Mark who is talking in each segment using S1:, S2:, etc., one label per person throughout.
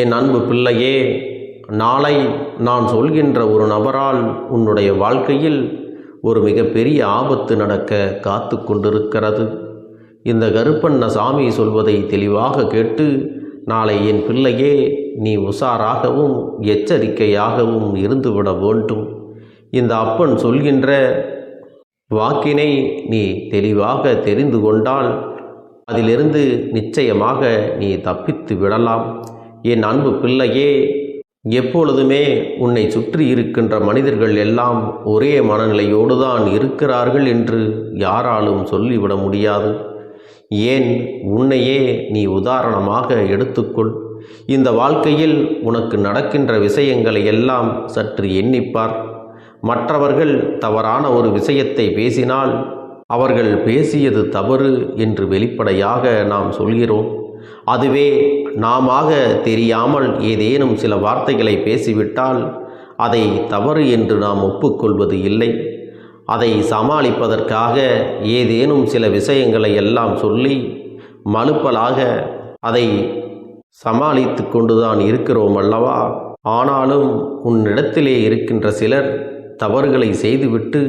S1: என் அன்பு பிள்ளையே நாளை நான் சொல்கின்ற ஒரு நபரால் உன்னுடைய வாழ்க்கையில் ஒரு மிகப்பெரிய ஆபத்து நடக்க காத்து கொண்டிருக்கிறது. இந்த கருப்பண்ண சாமி சொல்வதை தெளிவாக கேட்டு நாளை என் பிள்ளையே நீ உஷாராகவும் எச்சரிக்கையாகவும் இருந்துவிட வேண்டும். இந்த அப்பன் சொல்கின்ற வாக்கினை நீ தெளிவாக தெரிந்து கொண்டால் அதிலிருந்து நிச்சயமாக நீ தப்பித்து விடலாம். என் அன்பு பிள்ளையே எப்பொழுதுமே உன்னை சுற்றி இருக்கின்ற மனிதர்கள் எல்லாம் ஒரே மனநிலையோடு தான் இருக்கிறார்கள் என்று யாராலும் சொல்லிவிட முடியாது. ஏன்? உன்னையே நீ உதாரணமாக எடுத்துக்கொள். இந்த வாழ்க்கையில் உனக்கு நடக்கின்ற விஷயங்களை எல்லாம் சற்று எண்ணிப்பார். மற்றவர்கள் தவறான ஒரு விஷயத்தை பேசினால் அவர்கள் பேசியது தவறு என்று வெளிப்படையாக நாம் சொல்கிறோம். அதுவே நாமாக தெரியாமல் ஏதேனும் சில வார்த்தைகளை பேசிவிட்டால் அதை தவறு என்று நாம் ஒப்புக்கொள்வது இல்லை. அதை சமாளிப்பதற்காக ஏதேனும் சில விஷயங்களை எல்லாம் சொல்லி மலுப்பலாக அதை சமாளித்து கொண்டுதான் இருக்கிறோம் அல்லவா? ஆனாலும் உன்னிடத்திலே இருக்கின்ற சிலர் தவறுகளை செய்துவிட்டு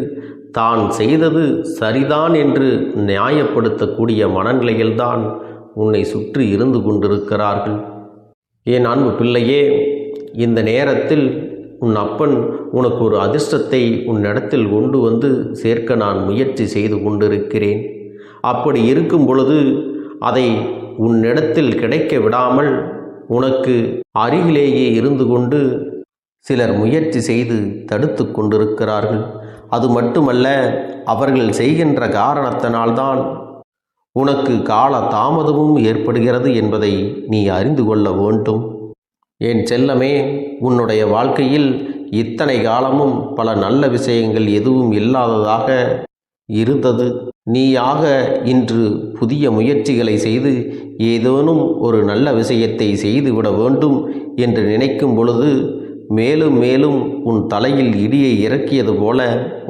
S1: தான் செய்தது சரிதான் என்று நியாயப்படுத்தக்கூடிய மனநிலையில்தான் உன்னை சுற்றி இருந்து கொண்டிருக்கிறார்கள். என் அன்பு பிள்ளையே இந்த நேரத்தில் உன் அப்பன் உனக்கு ஒரு அதிர்ஷ்டத்தை உன்னிடத்தில் கொண்டு வந்து சேர்க்க நான் முயற்சி செய்து கொண்டிருக்கிறேன். அப்படி இருக்கும் பொழுது அதை உன்னிடத்தில் கிடைக்க விடாமல் உனக்கு அருகிலேயே இருந்து கொண்டு சிலர் முயற்சி செய்து தடுத்து கொண்டிருக்கிறார்கள். அது மட்டுமல்ல அவர்கள் செய்கின்ற காரணத்தினால்தான் உனக்கு கால தாமதமும் ஏற்படுகிறது என்பதை நீ அறிந்து கொள்ள வேண்டும். என் செல்லமே உன்னுடைய வாழ்க்கையில் இத்தனை காலமும் பல நல்ல விஷயங்கள் எதுவும் இல்லாததாக இருந்தது. நீயாக இன்று புதிய முயற்சிகளை செய்து ஏதேனும் ஒரு நல்ல விஷயத்தை செய்துவிட வேண்டும் என்று நினைக்கும் பொழுது மேலும் மேலும் உன் தலையில் இடியை இறக்கியது போல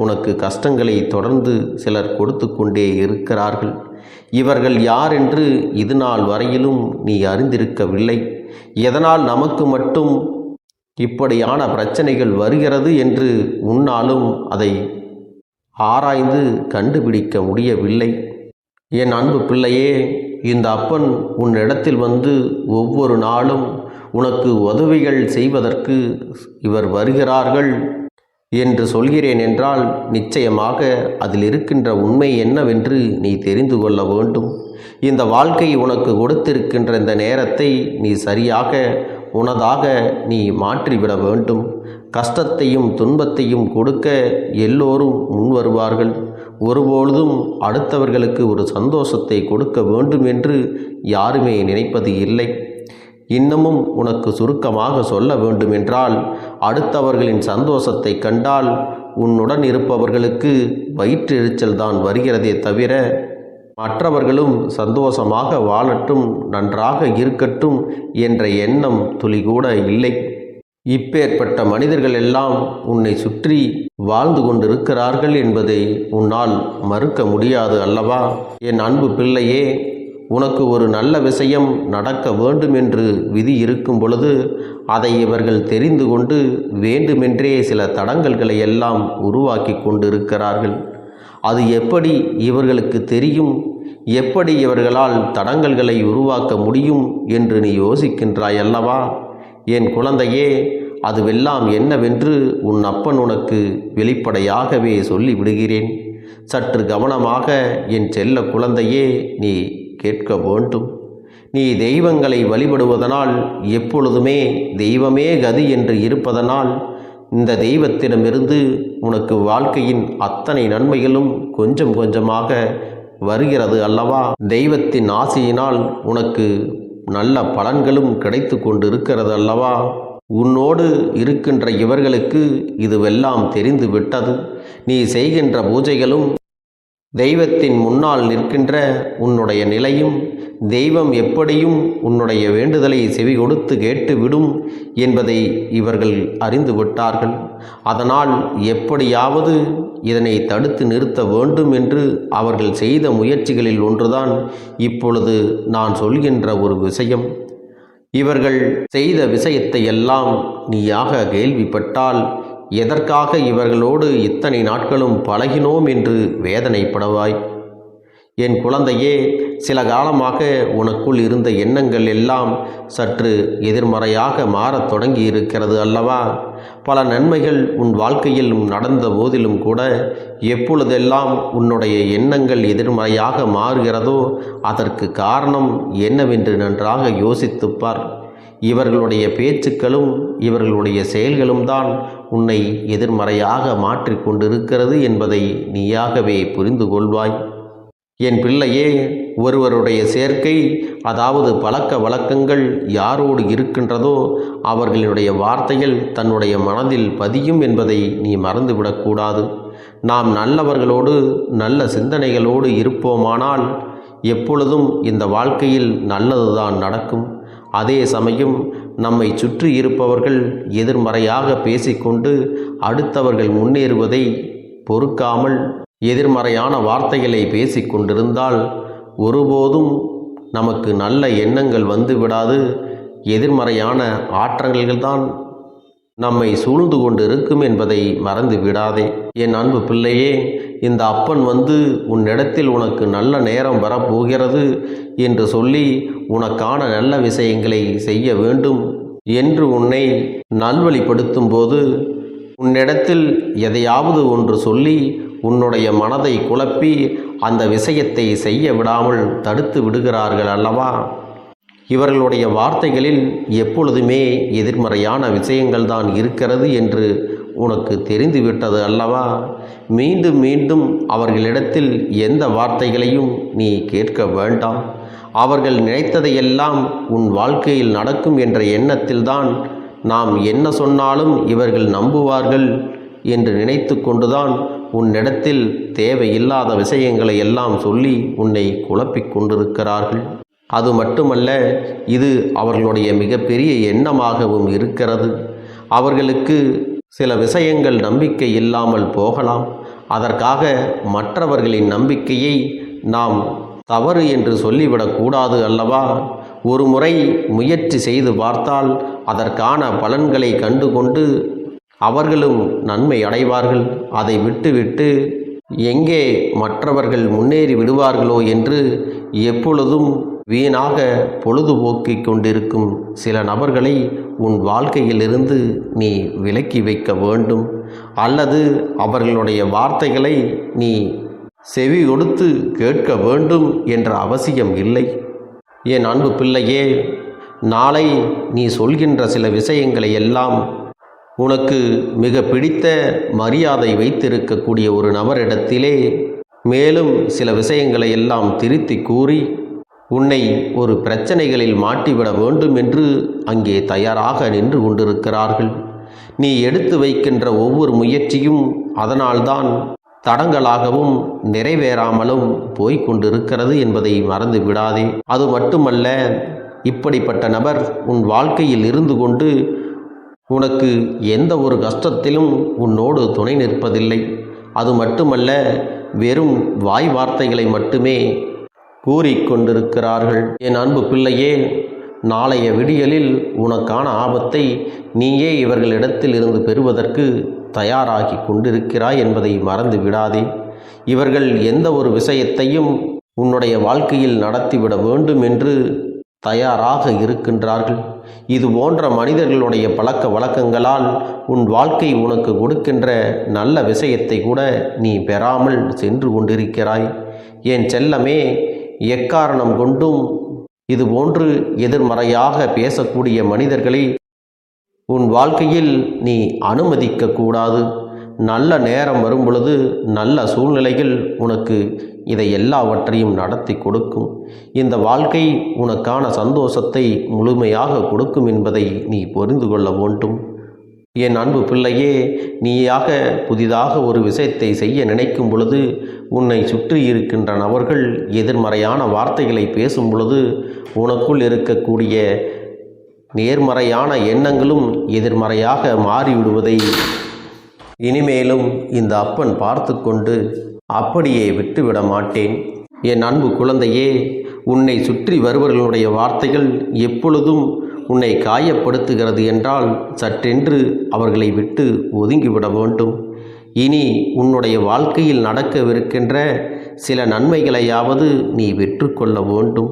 S1: உனக்கு கஷ்டங்களை தொடர்ந்து சிலர் கொடுத்து கொண்டே இருக்கிறார்கள். இவர்கள் யார் என்று இது நாள் வரையிலும் நீ அறிந்திருக்கவில்லை. எதனால் நமக்கு மட்டும் இப்படியான பிரச்சனைகள் வருகிறது என்று உன்னாலும் அதை ஆராய்ந்து கண்டுபிடிக்க முடியவில்லை. என் அன்பு பிள்ளையே இந்த அப்பன் உன் இடத்தில் வந்து ஒவ்வொரு நாளும் உனக்கு உதவிகள் செய்வதற்கு இவர் வருகிறார்கள். என்று சொல்கிறேன் என்றால் நிச்சயமாக அதில் இருக்கின்ற உண்மை என்னவென்று நீ தெரிந்து கொள்ள வேண்டும். இந்த வாழ்க்கை உனக்கு கொடுத்திருக்கின்ற இந்த நேரத்தை நீ சரியாக உனதாக நீ மாற்றிவிட வேண்டும். கஷ்டத்தையும் துன்பத்தையும் கொடுக்க எல்லோரும் முன்வருவார்கள் ஒருபொழுதும் அடுத்தவர்களுக்கு ஒரு சந்தோஷத்தை கொடுக்க வேண்டும் என்று யாருமே நினைப்பது இல்லை. இன்னமும் உனக்கு சுருக்கமாக சொல்ல வேண்டுமென்றால் அடுத்தவர்களின் சந்தோஷத்தை கண்டால் உன்னுடன் இருப்பவர்களுக்கு வயிற்றெரிச்சல் தான் வருகிறதே தவிர மற்றவர்களும் சந்தோஷமாக வாழட்டும் நன்றாக இருக்கட்டும் என்ற எண்ணம் துளி கூட இல்லை. இப்பேற்பட்ட மனிதர்கள் எல்லாம் உன்னை சுற்றி வாழ்ந்து கொண்டிருக்கிறார்கள் என்பதை உன்னால் மறுக்க முடியாது அல்லவா? என் அன்பு பிள்ளையே உனக்கு ஒரு நல்ல விஷயம் நடக்க வேண்டும் என்று விதி இருக்கும் பொழுது அதை இவர்கள் தெரிந்து கொண்டு வேண்டுமென்றே சில தடங்கல்களை எல்லாம் உருவாக்கி கொண்டிருக்கிறார்கள். அது எப்படி இவர்களுக்கு தெரியும்? எப்படி இவர்களால் தடங்கல்களை உருவாக்க முடியும் என்று நீ யோசிக்கின்றாய் அல்லவா? என் குழந்தையே அதுவெல்லாம் என்னவென்று உன் அப்பன் உனக்கு வெளிப்படையாகவே சொல்லி விடுகிறேன் சற்று கவனமாக என் செல்ல குழந்தையே நீ கேட்க வேண்டும். நீ தெய்வங்களை வழிபடுவதனால் எப்பொழுதுமே தெய்வமே கதி என்று இருப்பதனால் இந்த தெய்வத்திடமிருந்து உனக்கு வாழ்க்கையின் அத்தனை நன்மைகளும் கொஞ்சம் கொஞ்சமாக வருகிறது அல்லவா? தெய்வத்தின் ஆசையினால் உனக்கு நல்ல பலன்களும் கிடைத்து கொண்டிருக்கிறது அல்லவா? உன்னோடு இருக்கின்ற இவர்களுக்கு இதுவெல்லாம் தெரிந்து விட்டது நீ செய்கின்ற பூஜைகளும் தெய்வத்தின் முன்னால் நிற்கின்ற உன்னுடைய நிலையும் தெய்வம் எப்படியும் உன்னுடைய வேண்டுதலை செவி கொடுத்து கேட்டுவிடும் என்பதை இவர்கள் அறிந்து விட்டார்கள். அதனால் எப்படியாவது இதனை தடுத்து நிறுத்த வேண்டும் என்று அவர்கள் செய்த முயற்சிகளில் ஒன்றுதான் இப்பொழுது நான் சொல்கின்ற ஒரு விஷயம். இவர்கள் செய்த விஷயத்தை எல்லாம் நீயாக கேள்விப்பட்டால் எதற்காக இவர்களோடு இத்தனை நாட்களும் பழகினோம் என்று வேதனைப்படவாய்? என் குழந்தையே சில காலமாக உனக்குள் இருந்த எண்ணங்கள் எல்லாம் சற்று எதிர்மறையாக மாறத் தொடங்கி இருக்கிறது அல்லவா? பல நன்மைகள் உன் வாழ்க்கையில் நடந்த போதிலும் கூட எப்பொழுதெல்லாம் உன்னுடைய எண்ணங்கள் எதிர்மறையாக மாறுகிறதோ அதற்கு காரணம் என்னவென்று நன்றாக யோசித்துப்பார். இவர்களுடைய பேச்சுக்களும் இவர்களுடைய செயல்களும் தான் உன்னை எதிர்மறையாக மாற்றிக் கொண்டிருக்கிறது என்பதை நீயாகவே புரிந்து கொள்வாய். என் பிள்ளையே ஒருவருடைய சேர்க்கை அதாவது பழக்க வழக்கங்கள் யாரோடு இருக்கின்றதோ அவர்களுடைய வார்த்தைகள் தன்னுடைய மனதில் பதியும் என்பதை நீ மறந்துவிடக்கூடாது நாம் நல்லவர்களோடு நல்ல சிந்தனைகளோடு இருப்போமானால் எப்பொழுதும் இந்த வாழ்க்கையில் நல்லதுதான் நடக்கும். அதே சமயம் நம்மை சுற்றி இருப்பவர்கள் எதிர்மறையாக பேசிக்கொண்டு அடுத்தவர்கள் முன்னேறுவதை பொறுக்காமல் எதிர்மறையான வார்த்தைகளை பேசிக்கொண்டிருந்தால் ஒருபோதும் நமக்கு நல்ல எண்ணங்கள் வந்து விடாது எதிர்மறையான ஆற்றல்கள்தான் நம்மை சூழ்ந்து கொண்டு இருக்கும் என்பதை மறந்து விடாதே. என் அன்பு பிள்ளையே இந்த அப்பன் வந்து உன்னிடத்தில் உனக்கு நல்ல நேரம் வரப்போகிறது என்று சொல்லி உனக்கான நல்ல விஷயங்களை செய்ய வேண்டும் என்று உன்னை நல்வழிப்படுத்தும் போது உன்னிடத்தில் எதையாவது ஒன்று சொல்லி உன்னுடைய மனதை குழப்பி அந்த விஷயத்தை செய்ய விடாமல் தடுத்து விடுகிறார்கள் அல்லவா? இவர்களுடைய வார்த்தைகளில் எப்பொழுதுமே எதிர்மறையான விஷயங்கள் தான் இருக்கிறது என்று உனக்கு தெரிந்துவிட்டது அல்லவா? மீண்டும் மீண்டும் அவர்களிடத்தில் எந்த வார்த்தைகளையும் நீ கேட்க வேண்டாம். அவர்கள் நினைத்ததையெல்லாம் உன் வாழ்க்கையில் நடக்கும் என்ற எண்ணத்தில்தான் நாம் என்ன சொன்னாலும் இவர்கள் நம்புவார்கள் என்று நினைத்து கொண்டுதான் உன்னிடத்தில் தேவையில்லாத விஷயங்களை எல்லாம் சொல்லி உன்னை குழப்பிக் கொண்டிருக்கிறார்கள். அது மட்டுமல்ல இது அவர்களுடைய மிகப்பெரிய எண்ணமாகவும் இருக்கிறது. அவர்களுக்கு சில விஷயங்கள் நம்பிக்கை இல்லாமல் போகலாம். அதற்காக மற்றவர்களின் நம்பிக்கையை நாம் தவறு என்று சொல்லிவிடக்கூடாது அல்லவா? ஒரு முறை முயற்சி செய்து பார்த்தால் அதற்கான பலன்களை கண்டுகொண்டு அவர்களும் நன்மை அடைவார்கள். அதை விட்டுவிட்டு எங்கே மற்றவர்கள் முன்னேறி விடுவார்களோ என்று எப்பொழுதும் வீணாக பொழுதுபோக்கிக் கொண்டிருக்கும் சில நபர்களை உன் வாழ்க்கையிலிருந்து நீ விலக்கி வைக்க வேண்டும். அல்லது அவர்களுடைய வார்த்தைகளை நீ செவி கொடுத்து கேட்க வேண்டும் என்ற அவசியம் இல்லை. என் அன்பு பிள்ளையே நாளை நீ சொல்கின்ற சில விஷயங்களை எல்லாம் உனக்கு மிக பிடித்த மரியாதை வைத்திருக்கக்கூடிய ஒரு நபரிடத்திலே மேலும் சில விஷயங்களை எல்லாம் திருத்தி கூறி உன்னை ஒரு பிரச்சனைகளில் மாட்டிவிட வேண்டும் என்று அங்கே தயாராக நின்று கொண்டிருக்கிறார்கள். நீ எடுத்து வைக்கின்ற ஒவ்வொரு முயற்சியும் அதனால்தான் தடங்களாகவும் நிறைவேறாமலும் போய்க் கொண்டிருக்கிறது என்பதை மறந்து விடாதே. அது மட்டுமல்ல இப்படிப்பட்ட நபர் உன் வாழ்க்கையில் இருந்து கொண்டு உனக்கு எந்த ஒரு கஷ்டத்திலும் உன்னோடு துணை நிற்பதில்லை. அது மட்டுமல்ல வெறும் வாய் வார்த்தைகளை மட்டுமே கூறிக்கொண்டிருக்கிறார்கள். என் அன்பு பிள்ளையே நாளைய விடியலில் உனக்கான ஆபத்தை நீயே இவர்களிடத்தில் இருந்து பெறுவதற்கு தயாராகி கொண்டிருக்கிறாய் என்பதை மறந்து விடாதே. இவர்கள் எந்த ஒரு விஷயத்தையும் உன்னுடைய வாழ்க்கையில் நடத்திவிட வேண்டும் என்று தயாராக இருக்கின்றார்கள். இது போன்ற மனிதர்களுடைய பழக்க வழக்கங்களால் உன் வாழ்க்கை உனக்கு கொடுக்கின்ற நல்ல விஷயத்தை கூட நீ பெறாமல் சென்று கொண்டிருக்கிறாய். என் செல்லமே எக்காரணம் கொண்டும் இதுபோன்று எதிர்மறையாக பேசக்கூடிய மனிதர்களை உன் வாழ்க்கையில் நீ அனுமதிக்க கூடாது நல்ல நேரம் வரும் பொழுது நல்ல சூழ்நிலைகள் உனக்கு இதை எல்லாவற்றையும் நடத்தி கொடுக்கும். இந்த வாழ்க்கை உனக்கான சந்தோஷத்தை முழுமையாக கொடுக்கும் என்பதை நீ புரிந்து கொள்ள வேண்டும். என் அன்பு பிள்ளையே நீயாக புதிதாக ஒரு விஷயத்தை செய்ய நினைக்கும் பொழுது உன்னை சுற்றி இருக்கின்ற நபர்கள் எதிர்மறையான வார்த்தைகளை பேசும் பொழுது உனக்குள் இருக்கக்கூடிய நேர்மறையான எண்ணங்களும் எதிர்மறையாக மாறிவிடுவதை இனிமேலும் இந்த அப்பன் பார்த்து கொண்டு அப்படியே விட்டுவிட மாட்டேன். என் அன்பு குழந்தையே உன்னை சுற்றி வருபவர்களுடைய வார்த்தைகள் எப்பொழுதும் உன்னை காயப்படுத்துகிறது என்றால் சற்றென்று அவர்களை விட்டு ஒதுங்கிவிட வேண்டும். இனி உன்னுடைய வாழ்க்கையில் நடக்கவிருக்கின்ற சில நன்மைகளையாவது நீ பெற்றுக்கொள்ள வேண்டும்.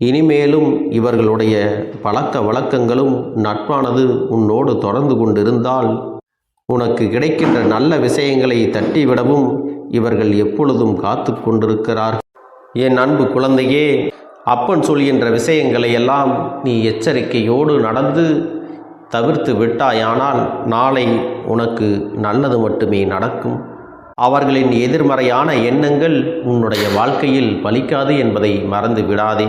S1: இனிமேலும் இவர்களுடைய பழக்க வழக்கங்களும் நட்பானது உன்னோடு தொடர்ந்து கொண்டிருந்தால் உனக்கு கிடைக்கின்ற நல்ல விஷயங்களை தட்டிவிடவும் இவர்கள் எப்பொழுதும் காத்து கொண்டிருக்கிறார். என் அன்பு குழந்தையே அப்பன் சொல்கின்ற விஷயங்களை எல்லாம் நீ எச்சரிக்கையோடு நடந்து தவிர்த்து விட்டாயானால் நாளை உனக்கு நல்லது மட்டுமே நடக்கும். அவர்களின் எதிர்மறையான எண்ணங்கள் உன்னுடைய வாழ்க்கையில் பலிக்காது என்பதை மறந்து விடாதே.